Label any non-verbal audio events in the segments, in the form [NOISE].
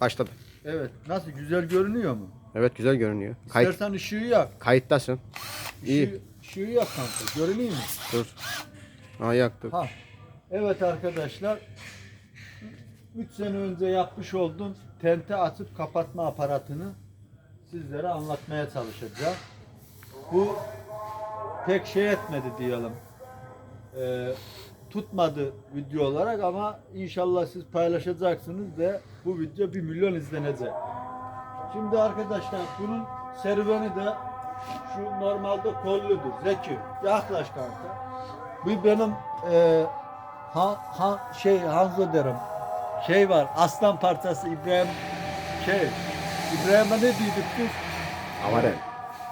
Başladı. Evet. Nasıl güzel görünüyor mu? Evet güzel görünüyor. Kayıt, İstersen ışığı yak. kayıttasın. İyi. Işığı, ışığı yak kanka. Görünüyor mu? Dur. Aa yaktık. Ha. Evet arkadaşlar. 3 sene önce yapmış olduğum tente atıp kapatma aparatını sizlere anlatmaya çalışacağım. Bu pek şey etmedi diyelim. Ee, tutmadı video olarak ama inşallah siz paylaşacaksınız ve bu video 1 milyon izlenecek. Şimdi arkadaşlar bunun serüveni de şu normalde kolludur. Zeki yaklaş kanka. Bu benim e, ha, ha, şey Hanzo derim. Şey var aslan parçası İbrahim şey İbrahim'e ne diyorduk biz? Avarel.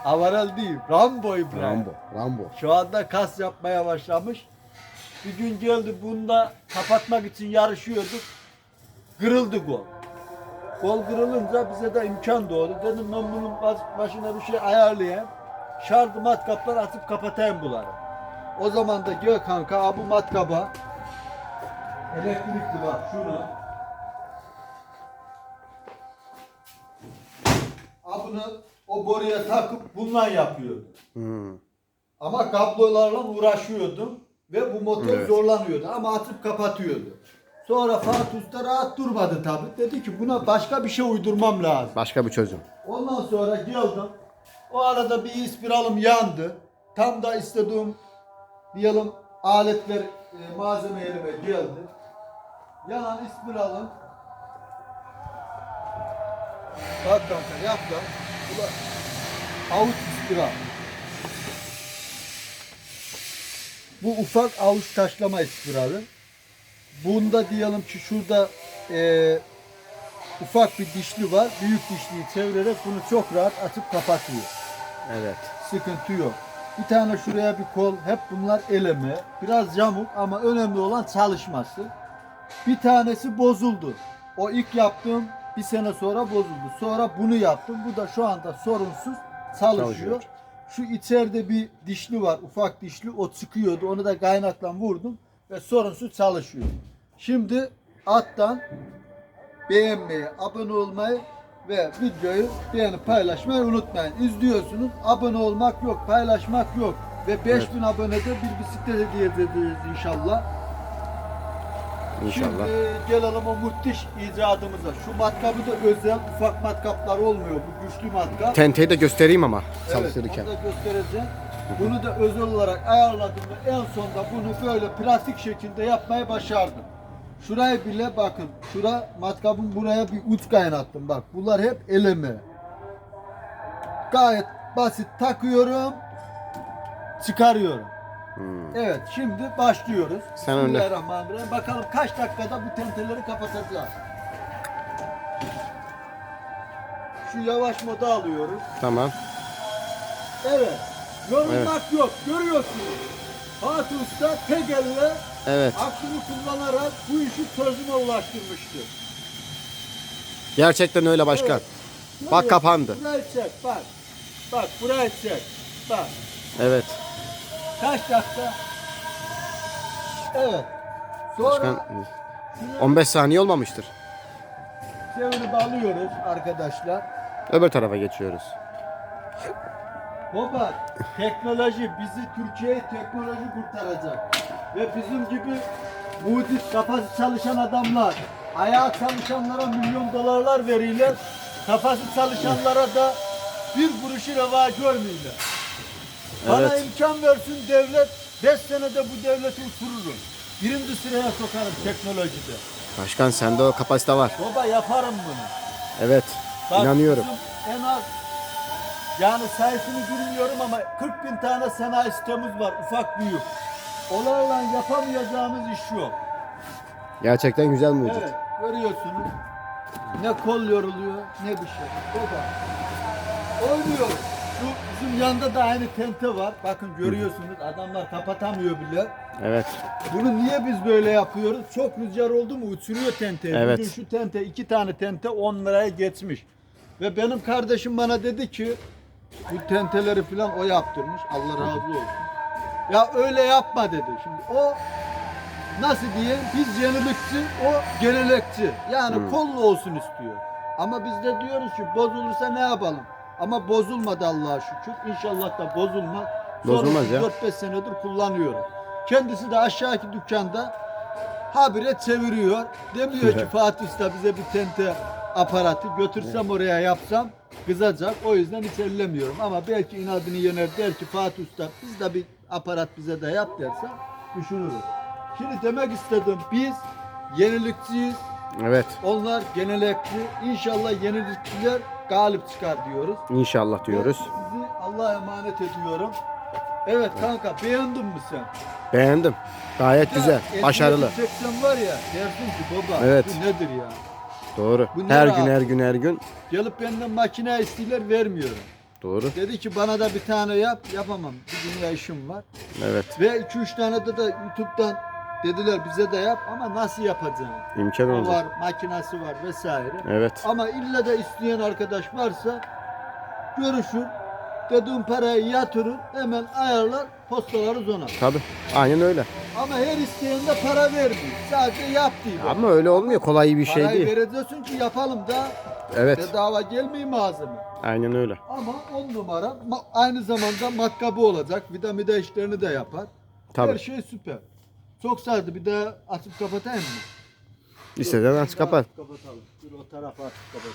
Avarel değil. Rambo İbrahim. Rambo. Rambo. Şu anda kas yapmaya başlamış. Bir gün geldi bunda kapatmak için yarışıyorduk. Kırıldı gol. Gol kırılınca bize de imkan doğdu. Dedim ben bunun baş- başına bir şey ayarlayayım. Şartı matkaplar atıp kapatayım bunları. O zaman da gel kanka bu matkaba elektrikli bak şunu. Ha bunu o boruya takıp bundan yapıyordu. Hmm. Ama kablolarla uğraşıyordum ve bu motor Evet. zorlanıyordu ama atıp kapatıyordu. Sonra Fatih Usta rahat durmadı tabi. Dedi ki buna başka bir şey uydurmam lazım. Başka bir çözüm. Ondan sonra geldim. O arada bir ispiralım yandı. Tam da istediğim diyelim aletler, e, malzeme elime geldi. Yanan ispiralım. Bak kanka yap da avuç ispiral. Bu ufak avuç taşlama ispirali. Bunda diyelim ki şurada e, ufak bir dişli var. Büyük dişliyi çevirerek bunu çok rahat açıp kapatıyor. Evet. Sıkıntı yok. Bir tane şuraya bir kol. Hep bunlar eleme. Biraz yamuk ama önemli olan çalışması. Bir tanesi bozuldu. O ilk yaptığım bir sene sonra bozuldu. Sonra bunu yaptım. Bu da şu anda sorunsuz çalışıyor. Çalışıyor. Şu içeride bir dişli var. Ufak dişli. O çıkıyordu. Onu da kaynakla vurdum. Ve sorunsuz çalışıyor. Şimdi alttan beğenmeyi, abone olmayı ve videoyu beğenip paylaşmayı unutmayın. İzliyorsunuz. Abone olmak yok, paylaşmak yok. Ve 5000 abonede bir bisiklet hediye edeceğiz inşallah. İnşallah. Şimdi gelelim o müthiş icadımıza. Şu matkabı da özel, ufak matkaplar olmuyor. Bu güçlü matkap. Tenteyi de göstereyim ama Evet, çalıştırırken. onu da göstereceğim. Bunu da özel olarak ayarladım ve en sonunda bunu böyle plastik şekilde yapmayı başardım. Şurayı bile bakın. Şura matkabın buraya bir uç kaynattım. Bak bunlar hep eleme. Gayet basit takıyorum. Çıkarıyorum. Hmm. Evet şimdi başlıyoruz. Sen önde. Bismillahirrahmanirrahim. Bakalım kaç dakikada bu tenteleri kapatacağız. Şu yavaş moda alıyoruz. Tamam. Evet. Yorulmak yok. Görüyorsunuz. Fatih Usta tek elle Evet. aklını kullanarak bu işi çözüme ulaştırmıştır. Gerçekten öyle başkan. Evet. Bak kapandı. Burayı çek bak. Bak burayı çek. Bak. Evet. Kaç dakika? Evet. Sonra Başkan şunu 15 saniye olmamıştır. çevirip alıyoruz arkadaşlar. Öbür tarafa geçiyoruz. Baba teknoloji bizi Türkiye'yi teknoloji kurtaracak. Ve bizim gibi mucit kafası çalışan adamlar ayağa çalışanlara milyon dolarlar veriyorlar. Kafası çalışanlara da bir kuruşu reva görmüyorlar. Bana Evet. imkan versin devlet 5 senede bu devleti uçururum. Birinci sıraya sokarım teknolojide. Başkan sende o kapasite var. Baba yaparım bunu. Evet. Bak, İnanıyorum. bizim En az yani sayısını bilmiyorum ama 40 bin tane sanayi sitemiz var ufak büyük. Onlarla yapamayacağımız iş yok. Gerçekten güzel mucit. Evet görüyorsunuz. Ne kol yoruluyor ne bir şey. Baba. Oynuyor. Şu bizim yanında da aynı tente var. Bakın görüyorsunuz adamlar kapatamıyor bile. Evet. Bunu niye biz böyle yapıyoruz? Çok rüzgar oldu mu uçuruyor tenteyi. Evet. Bugün şu tente iki tane tente 10 liraya geçmiş. Ve benim kardeşim bana dedi ki bu tenteleri falan o yaptırmış. Allah razı olsun. Ya öyle yapma dedi. Şimdi o nasıl diyeyim? Biz yenilikçi, o gelenekçi. Yani kollu olsun istiyor. Ama biz de diyoruz ki bozulursa ne yapalım? Ama bozulmadı Allah'a şükür. İnşallah da bozulmaz. Bozulmaz ya. 4-5 senedir kullanıyorum. Kendisi de aşağıki dükkanda habire çeviriyor. Demiyor ki [LAUGHS] Fatih Usta bize bir tente aparatı götürsem oraya yapsam kızacak. O yüzden hiç ellemiyorum. Ama belki inadını yener der ki Fatih Usta biz de bir aparat bize de yap derse düşünürüz. Şimdi demek istedim biz yenilikçiyiz. Evet. Onlar genellikli. İnşallah yenilikçiler galip çıkar diyoruz. İnşallah diyoruz. Sizi Allah'a emanet ediyorum. Evet kanka beğendin mi sen? Beğendim. Gayet güzel. Başarılı. çeksen var ya dersin ki baba Evet. bu nedir ya? Doğru. Bu ne Her rahat. gün her gün her gün. Gelip benden makine istiyorlar vermiyorum. Doğru. Dedi ki bana da bir tane yap. Yapamam. Bir dünya işim var. Evet. Ve 2-3 tane de, de YouTube'dan dediler bize de yap ama nasıl yapacağım? İmkan O olacak. var, makinası var vesaire. Evet. Ama illa da isteyen arkadaş varsa görüşür. Dediğim parayı yatırır. Hemen ayarlar. Postalarız ona. Tabi. Aynen öyle. Ama her isteyen de para vermiyor. Sadece yap diyor. Ama öyle olmuyor. Kolay bir şey Parayı değil. vereceksin ki yapalım da Evet. bedava gelmiyor malzeme. Aynen öyle. Ama on numara ma- aynı zamanda matkabı olacak. Vida mida işlerini de yapar. Her şey süper. Çok sardı. Bir daha açıp kapatayım mı? İsteden aç kapat. Kapatalım. Dur o tarafa açıp kapat.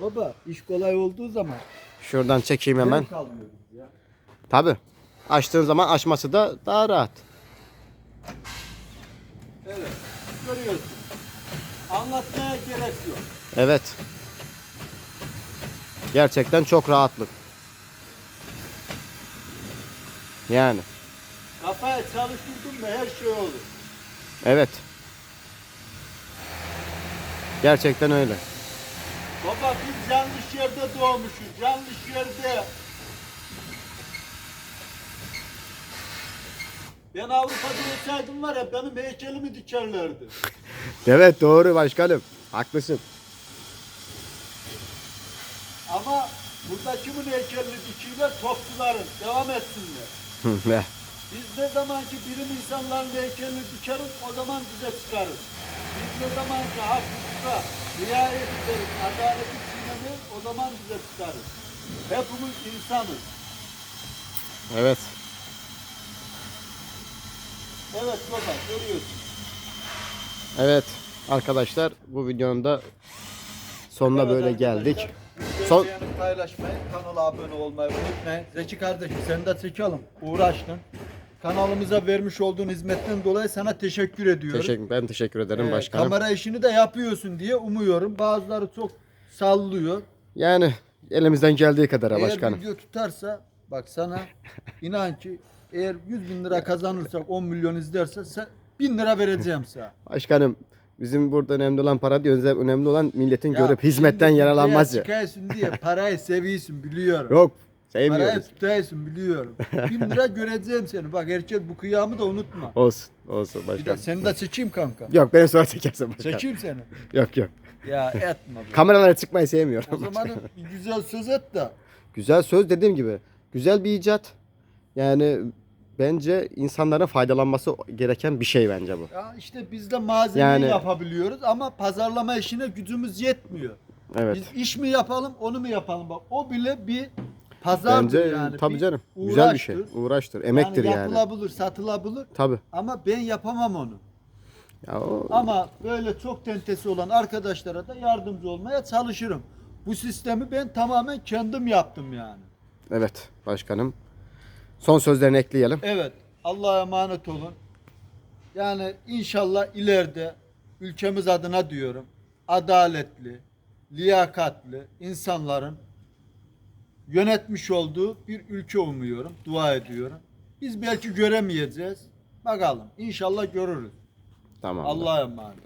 Baba iş kolay olduğu zaman Şuradan çekeyim hemen. zevk almıyoruz ya. Tabi. Açtığın zaman açması da daha rahat. Evet. Görüyorsun. Anlatmaya gerek yok. Evet. Gerçekten çok rahatlık. Yani. Kafaya çalıştırdın mı her şey olur. Evet. Gerçekten öyle. Baba biz yanlış yerde doğmuşuz. Yanlış yerde. Ben Avrupa'da olsaydım var ya benim heykelimi dikerlerdi. Evet doğru başkanım. Haklısın. Ama burada kimin heykelini dikiyorlar? Topçuların. Devam etsinler. [LAUGHS] Biz ne zaman ki bilim insanların heykelini dikeriz o zaman bize çıkarız. Biz ne zaman ki hakkımızda riayet ederiz, adaleti çiğnemeyiz o zaman bize çıkarız. Hepimiz insanız. evet. Evet baba görüyorsun. Evet arkadaşlar bu videonun da sonuna Evet böyle geldik. Son- paylaşmayı, kanala abone olmayı unutmayın. Zeki kardeşim sen de çekelim. Uğraştın. Kanalımıza vermiş olduğun hizmetten dolayı sana teşekkür ediyorum. Teşekkür, ben teşekkür ederim Ee, başkanım. kamera işini de yapıyorsun diye umuyorum. Bazıları çok sallıyor. Yani elimizden geldiği kadar Eğer başkanım. video tutarsa bak sana inan ki eğer 100 bin lira kazanırsak 10 milyon izlerse sen 1000 lira vereceğim sana. Başkanım bizim burada önemli olan para değil, önemli olan milletin Ya görüp hizmetten şimdi yararlanması. buraya Çıkarsın diye parayı seviyorsun biliyorum. Yok Parayı sevmiyoruz. tutuyorsun biliyorum. 1000 lira [LAUGHS] göreceğim seni. Bak herkes bu kıyamı da unutma. Olsun olsun Bir de başkanım. seni de çekeyim kanka. Yok beni sonra çekersin başkanım. Çekeyim seni. Yok yok. Ya etme. be. Kameralara çıkmayı sevmiyorum. O zaman bir güzel söz et de. Güzel söz dediğim gibi. Güzel bir icat. Yani bence insanların faydalanması gereken bir şey bence bu. Ya işte biz de malzemeyi Yani- yapabiliyoruz ama pazarlama işine gücümüz yetmiyor. Evet. Biz iş mi yapalım, onu mu yapalım? Bak o bile bir pazardır Bence yani. tabii bir canım. Güzel bir şey. uğraştır. Uğraştır. Emektir yani. yani. Yapılabilir, satılabilir Tabii. ama ben yapamam onu. Ya o Ama böyle çok tentesi olan arkadaşlara da yardımcı olmaya çalışırım. Bu sistemi ben tamamen kendim yaptım yani. evet başkanım. Son sözlerini ekleyelim. Evet, Allah'a emanet olun. Yani inşallah ileride ülkemiz adına diyorum, adaletli, liyakatli insanların yönetmiş olduğu bir ülke umuyorum, dua ediyorum. Biz belki göremeyeceğiz. Bakalım, inşallah görürüz. Tamam. Allah'a emanet.